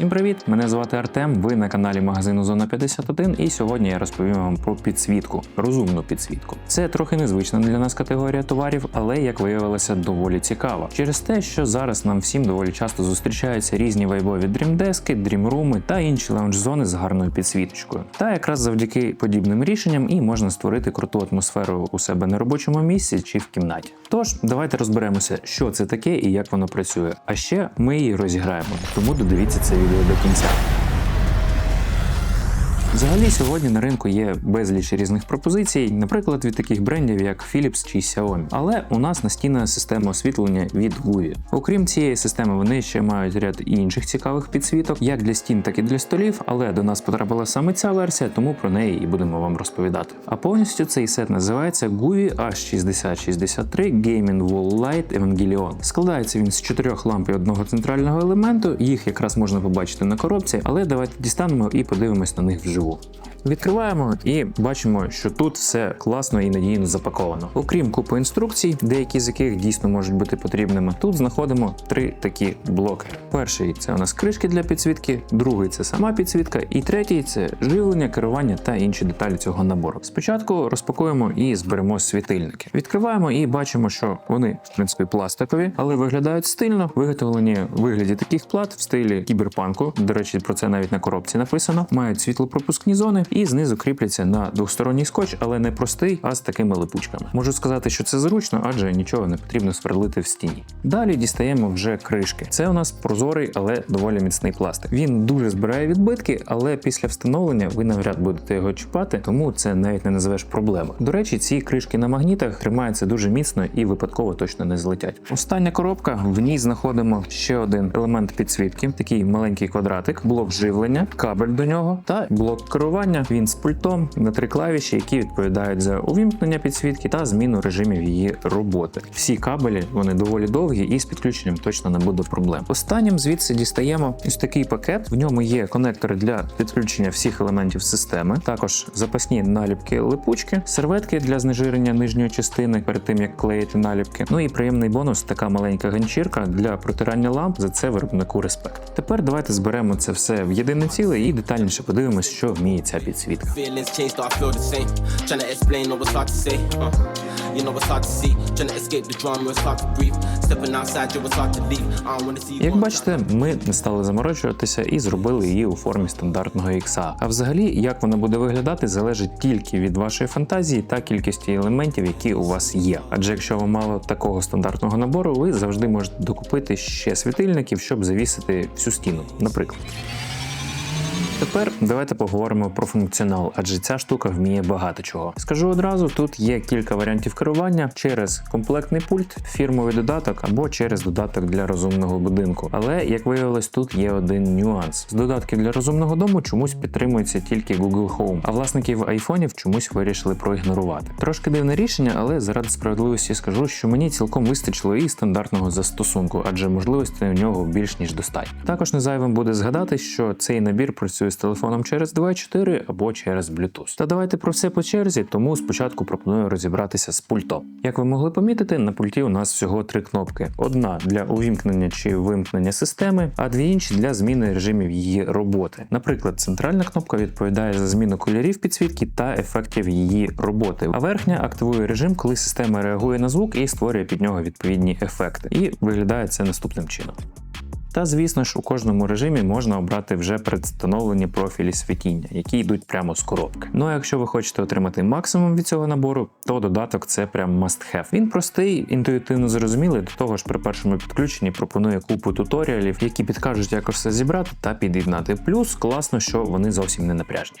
Всім привіт! Мене звати Артем. Ви на каналі магазину Зона 51, і сьогодні я розповім вам про підсвітку, розумну підсвітку. Це трохи незвична для нас категорія товарів, але як виявилося, доволі цікава. Через те, що зараз нам всім доволі часто зустрічаються різні вайбові дрімдески, дрімруми та інші лаунж-зони з гарною підсвіточкою. Та якраз завдяки подібним рішенням і можна створити круту атмосферу у себе на робочому місці чи в кімнаті. Тож давайте розберемося, що це таке і як воно працює. А ще ми її розіграємо, тому додивіться це до кінця. Взагалі сьогодні на ринку є безліч різних пропозицій, наприклад, від таких брендів як Philips чи Xiaomi. Але у нас настійна система освітлення від GUI. Окрім цієї системи, вони ще мають ряд інших цікавих підсвіток, як для стін, так і для столів. Але до нас потрапила саме ця версія, тому про неї і будемо вам розповідати. А повністю цей сет називається GUI H6063 Gaming Wall Light Evangelion. Складається він з чотирьох ламп і одного центрального елементу. Їх якраз можна побачити на коробці, але давайте дістанемо і подивимось на них вживу діло. Відкриваємо і бачимо, що тут все класно і надійно запаковано. Окрім купи інструкцій, деякі з яких дійсно можуть бути потрібними. Тут знаходимо три такі блоки. Перший це у нас кришки для підсвітки, другий це сама підсвітка, і третій це живлення, керування та інші деталі цього набору. Спочатку розпакуємо і зберемо світильники. Відкриваємо і бачимо, що вони в принципі пластикові, але виглядають стильно, виготовлені в вигляді таких плат в стилі кіберпанку. До речі, про це навіть на коробці написано. Мають світлопропускні зони і знизу кріпляться на двосторонній скотч, але не простий, а з такими липучками. Можу сказати, що це зручно, адже нічого не потрібно сверлити в стіні. Далі дістаємо вже кришки. Це у нас прозорий, але доволі міцний пластик. Він дуже збирає відбитки, але після встановлення ви навряд будете його чіпати, тому це навіть не називеш проблемою. До речі, ці кришки на магнітах тримаються дуже міцно і випадково точно не злетять. Остання коробка. В ній знаходимо ще один елемент підсвітки, такий маленький квадратик, блок живлення, кабель до нього та блок керування. Він з пультом на три клавіші, які відповідають за увімкнення підсвітки та зміну режимів її роботи. Всі кабелі вони доволі довгі, і з підключенням точно не буде проблем. Останнім звідси дістаємо ось такий пакет. В ньому є конектори для підключення всіх елементів системи, також запасні наліпки липучки, серветки для знежирення нижньої частини перед тим як клеїти наліпки. Ну і приємний бонус така маленька ганчірка для протирання ламп. За це виробнику респект. Тепер давайте зберемо це все в єдине ціле і детальніше подивимось, що вміє ця підсвітка. You. Як бачите, ми не стали заморочуватися і зробили її у формі стандартного XA. А взагалі, як вона буде виглядати, залежить тільки від вашої фантазії та кількості елементів, які у вас є. Адже якщо вам мало такого стандартного набору, ви завжди можете докупити ще світильників, щоб завісити всю стіну, наприклад. Тепер давайте поговоримо про функціонал, адже ця штука вміє багато чого. Скажу одразу: тут є кілька варіантів керування через комплектний пульт, фірмовий додаток або через додаток для розумного будинку. Але як виявилось, тут є один нюанс: з додатків для розумного дому чомусь підтримується тільки Google Home, а власників айфонів чомусь вирішили проігнорувати. Трошки дивне рішення, але заради справедливості скажу, що мені цілком вистачило і стандартного застосунку, адже можливостей у нього більш ніж достатньо. Також не зайвим буде згадати, що цей набір працює з телефоном через 2.4 або через Bluetooth. Та давайте про все по черзі, тому спочатку пропоную розібратися з пультом. Як ви могли помітити, на пульті у нас всього три кнопки: одна для увімкнення чи вимкнення системи, а дві інші для зміни режимів її роботи. Наприклад, центральна кнопка відповідає за зміну кольорів підсвітки та ефектів її роботи, а верхня активує режим, коли система реагує на звук і створює під нього відповідні ефекти. І виглядає це наступним чином. Та звісно ж, у кожному режимі можна обрати вже предстановлені профілі світіння, які йдуть прямо з коробки. Ну а якщо ви хочете отримати максимум від цього набору, то додаток це прям must have. Він простий, інтуїтивно зрозумілий, до того ж при першому підключенні пропонує купу туторіалів, які підкажуть, як все зібрати та під'єднати. Плюс класно, що вони зовсім не напряжні.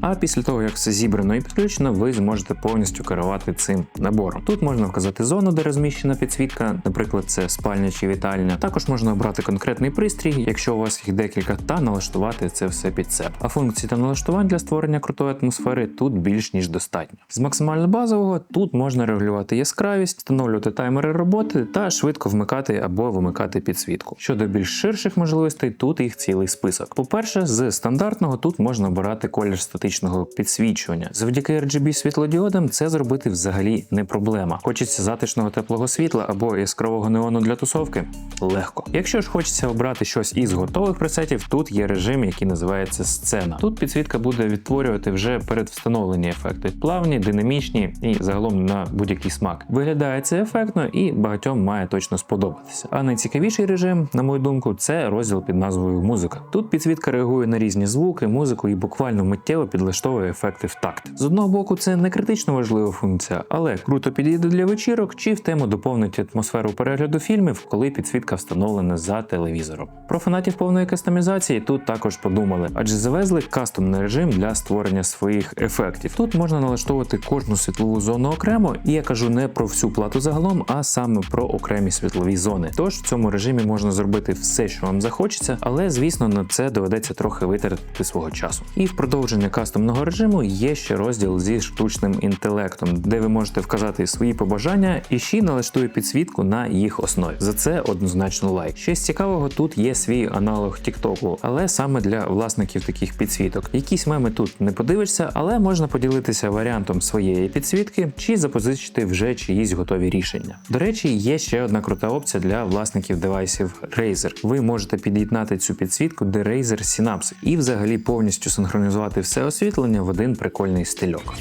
А після того, як все зібрано і підключено, ви зможете повністю керувати цим набором. Тут можна вказати зону, де розміщена підсвітка, наприклад, це спальня чи вітальня. Також можна обрати конкретний пристрій, якщо у вас їх декілька, та налаштувати це все під себе. А функції та налаштувань для створення крутої атмосфери тут більш ніж достатньо. З максимально базового тут можна регулювати яскравість, встановлювати таймери роботи та швидко вмикати або вимикати підсвітку. Щодо більш ширших можливостей, тут їх цілий список. По-перше, з стандартного тут можна обирати колір статичного підсвічування. Завдяки RGB світлодіодам це зробити взагалі не проблема. Хочеться затишного теплого світла або яскравого неону для тусовки? Легко. Якщо ж хочеться обрати щось із готових пресетів, тут є режим, який називається сцена. Тут підсвітка буде відтворювати вже передвстановлені ефекти, плавні, динамічні і загалом на будь-який смак. Виглядає це ефектно і багатьом має точно сподобатися. А найцікавіший режим, на мою думку, це розділ під назвою Музика. Тут підсвітка реагує на різні звуки, музику і буквально миттєво підлаштовує ефекти в такт. З одного боку, це не критично важлива функція, але круто підійде для вечірок чи в тему доповнить атмосферу перегляду фільмів, коли підсвітка встановлена за телевізором. Про фанатів повної кастомізації тут також подумали, адже завезли кастомний режим для створення своїх ефектів. Тут можна налаштовувати кожну світлову зону окремо, і я кажу не про всю плату загалом, а саме про окремі світлові зони. Тож в цьому режимі можна зробити все, що вам захочеться, але звісно на це доведеться трохи витратити свого часу. І в продовження кастомного режиму є ще розділ зі штучним інтелектом, де ви можете вказати свої побажання і ще налаштує підсвітку на їх основі. За це однозначно лайк. З цікавого тут є свій аналог TikTok, але саме для власників таких підсвіток. Якісь меми тут не подивишся, але можна поділитися варіантом своєї підсвітки чи запозичити вже чиїсь готові рішення. До речі, є ще одна крута опція для власників девайсів Razer. Ви можете під'єднати цю підсвітку до Razer Synapse і взагалі повністю синхронізувати все освітлення в один прикольний стильок.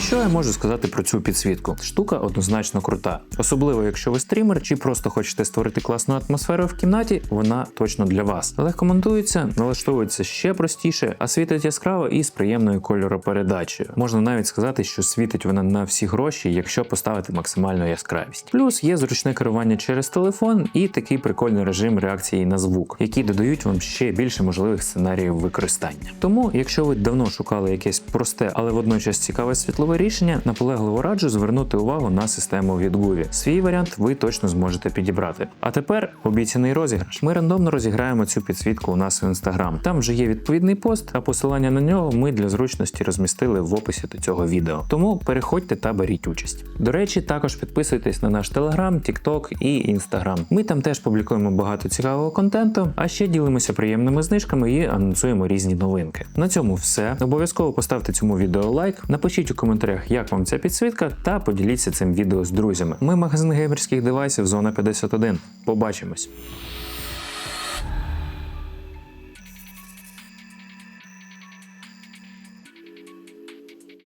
Що я можу сказати про цю підсвітку? Штука однозначно крута. Особливо, якщо ви стрімер чи просто хочете створити класну атмосферу в кімнаті, вона точно для вас. Легко монтується, налаштовується ще простіше, а світить яскраво і з приємною кольоропередачею. Можна навіть сказати, що світить вона на всі гроші, якщо поставити максимальну яскравість. Плюс є зручне керування через телефон і такий прикольний режим реакції на звук, які додають вам ще більше можливих сценаріїв використання. Тому, якщо ви давно шукали якесь просте, але водночас цікаве світлове рішення, наполегливо раджу звернути увагу на систему від Гуві. Свій варіант ви точно зможете підібрати. А тепер обіцяний розіграш. Ми рандомно розіграємо цю підсвітку у нас в інстаграм. Там вже є відповідний пост, а посилання на нього ми для зручності розмістили в описі до цього відео. Тому переходьте та беріть участь. До речі, також підписуйтесь на наш телеграм, тікток і інстаграм. Ми там теж публікуємо багато цікавого контенту, а ще ділимося приємними знижками і анонсуємо різні новинки. На цьому все. Обов'язково поставте цьому відео лайк, напишіть у коментарях, як вам ця підсвітка, та поділіться цим відео з друзями. Ми магазин геймерських девайсів Зона 51. Побачимось.